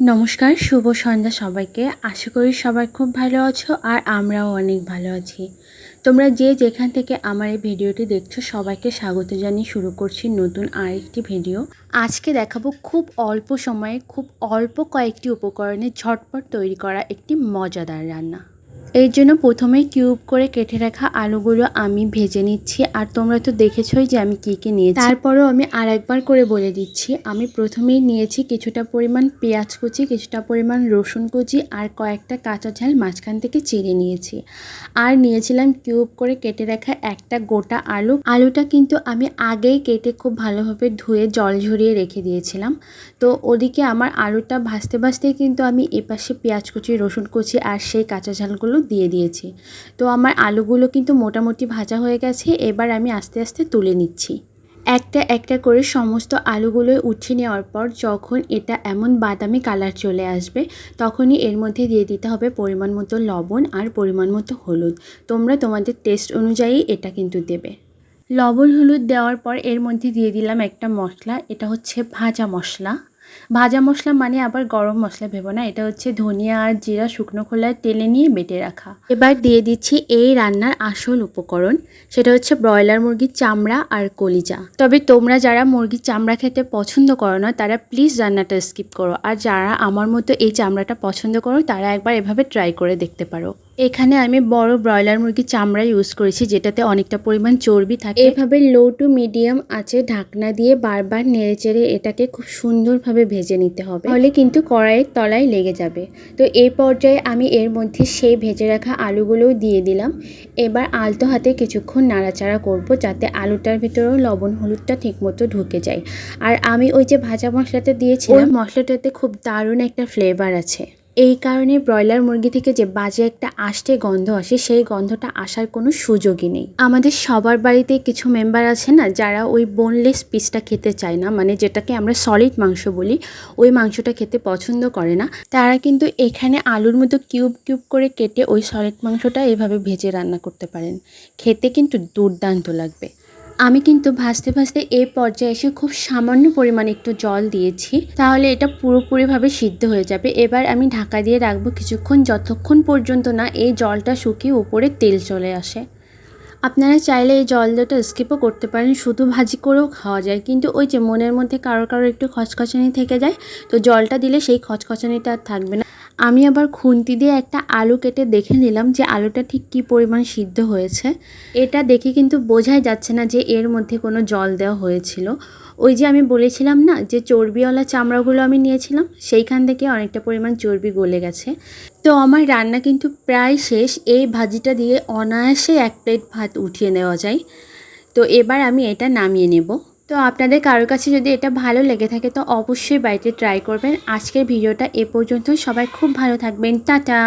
নমস্কার, শুভ সন্ধ্যা সবাইকে। আশা করি সবাই খুব ভালো আছো আর আমরাও অনেক ভালো আছি। তোমরা যে যেখান থেকে আমার এই ভিডিওটি দেখছ, সবাইকে স্বাগত জানিয়ে শুরু করছি নতুন আরেকটি ভিডিও। আজকে দেখাবো খুব অল্প সময়ে, খুব অল্প কয়েকটি উপকরণে ঝটপট তৈরি করা একটি মজাদার রান্না। এর জন্য প্রথমে কিউব করে কেটে রাখা আলুগুলো আমি ভেজে নিচ্ছি। আর তোমরা তো দেখেছোই যে আমি কী কী নিয়েছি। তারপরেও আমি আর একবার করে বলে দিচ্ছি। আমি প্রথমেই নিয়েছি কিছুটা পরিমাণ পেঁয়াজ কুচি, কিছুটা পরিমাণ রসুন কুচি আর কয়েকটা কাঁচা ঝাল মাঝখান থেকে চিড়ে নিয়েছি। আর নিয়েছিলাম কিউব করে কেটে রাখা একটা গোটা আলু। আলুটা কিন্তু আমি আগেই কেটে খুব ভালোভাবে ধুয়ে জল ঝরিয়ে রেখে দিয়েছিলাম। তো ওদিকে আমার আলুটা ভাজতে ভাজতেই কিন্তু আমি এপাশে পেঁয়াজ কুচি, রসুন কুচি আর সেই কাঁচা ঝালগুলো দিয়ে দিয়েছি। তো আমার আলুগুলো কিন্তু মোটামুটি ভাজা হয়ে গেছে, এবার আমি আস্তে আস্তে তুলে নিচ্ছি। একটা একটা করে সমস্ত আলুগুলো উঠিয়ে নেওয়ার পর যখন এটা এমন বাদামি কালার চলে আসবে, তখনই এর মধ্যে দিয়ে দিতে হবে পরিমাণ মতো লবণ আর পরিমাণ মতো হলুদ। তোমরা তোমাদের টেস্ট অনুযায়ী এটা কিন্তু দেবে। লবণ হলুদ দেওয়ার পর এর মধ্যে দিয়ে দিলাম একটা মশলা, এটা হচ্ছে ভাজা মশলা। ভাজা মশলা মানে আবার গরম মশলা ভেবো না, এটা হচ্ছে ধনিয়া আর জিরা শুকনো খোলায় তেলে নিয়ে বেটে রাখা। এবার দিয়ে দিচ্ছি এই রান্নার আসল উপকরণ, সেটা হচ্ছে ব্রয়লার মুরগির চামড়া আর কলিজা। তবে তোমরা যারা মুরগির চামড়া খেতে পছন্দ করো না, তারা প্লিজ রান্নাটা স্কিপ করো। আর যারা আমার মতো এই চামড়াটা পছন্দ করো, তারা একবার এভাবে ট্রাই করে দেখতে পারো। এখানে আমি বড় ব্রয়লার মুরগির চামড়া ইউজ করেছি, যেটাতে অনেকটা পরিমাণ চর্বি থাকে। এভাবে লো টু মিডিয়াম আছে ঢাকনা দিয়ে বারবার নেড়ে চেড়ে এটাকে খুব সুন্দরভাবে ভেজে নিতে হবে। তাহলে কিন্তু কড়াইয়ের তলায় লেগে যাবে। তো এই পর্যায়ে আমি এর মধ্যে সেই ভেজে রাখা আলুগুলোও দিয়ে দিলাম। এবার আলতো হাতে কিছুক্ষণ নাড়াচাড়া করব যাতে আলুটার ভিতরেও লবণ হলুদটা ঠিকমতো ঢুকে যায়। আর আমি ওই যে ভাজা মশলাটা দিয়েছি ওই মশলাটাতে খুব দারুণ একটা ফ্লেভার আছে। এই কারণে ব্রয়লার মুরগি থেকে যে বাজে একটা আষ্টে গন্ধ আসে, সেই গন্ধটা আসার কোনো সুযোগই নেই। আমাদের সবার বাড়িতে কিছু মেম্বার আছে না, যারা ওই বোনলেস পিসটা খেতে চায় না মানে যেটাকে আমরা সলিড মাংস বলি, ওই মাংসটা খেতে পছন্দ করে না। তারা কিন্তু এখানে আলুর মতো কিউব কিউব করে কেটে ওই সলিড মাংসটা এভাবে ভেজে রান্না করতে পারেন। খেতে কিন্তু দুর্দান্ত লাগবে। আমি কিন্তু ভাজতে ভাজতে এই পর্যায়ে এসে খুব সামান্য পরিমাণে একটু জল দিয়েছি। তাহলে এটা পুরোপুরিভাবে সিদ্ধ হয়ে যাবে। এবার আমি ঢাকা দিয়ে রাখব কিছুক্ষণ, যতক্ষণ পর্যন্ত না এই জলটা শুকিয়ে উপরে তেল চলে আসে। আপনারা চাইলে এই জল দুটো স্কিপও করতে পারেন, শুধু ভাজি করেও খাওয়া যায়। কিন্তু ওই যে মনের মধ্যে কারও কারও একটু খচখচানি থেকে যায়, তো জলটা দিলে সেই খচখচানিটা আর থাকবে না। আমি আবার খুন্তি দিয়ে একটা আলু কেটে দেখে নিলাম যে আলুটা ঠিক কী পরিমাণ সিদ্ধ হয়েছে। এটা দেখে কিন্তু বোঝাই যাচ্ছে না যে এর মধ্যে কোনো জল দেওয়া হয়েছিল। ওই যে আমি বলেছিলাম না যে চর্বিওয়ালা চামড়াগুলো আমি নিয়েছিলাম, সেইখান থেকে অনেকটা পরিমাণ চর্বি গলে গেছে। তো আমার রান্না কিন্তু প্রায় শেষ। এই ভাজিটা দিয়ে অনায়াসে এক প্লেট ভাত উঠিয়ে নেওয়া যায়। তো এবার আমি এটা নামিয়ে নেব। তো আপনাদের কারোর কাছে যদি এটা ভালো লেগে থাকে, তো অবশ্যই বাড়িতে ট্রাই করবেন। আজকের ভিডিওটা এ পর্যন্ত। সবাই খুব ভালো থাকবেন। টাটা!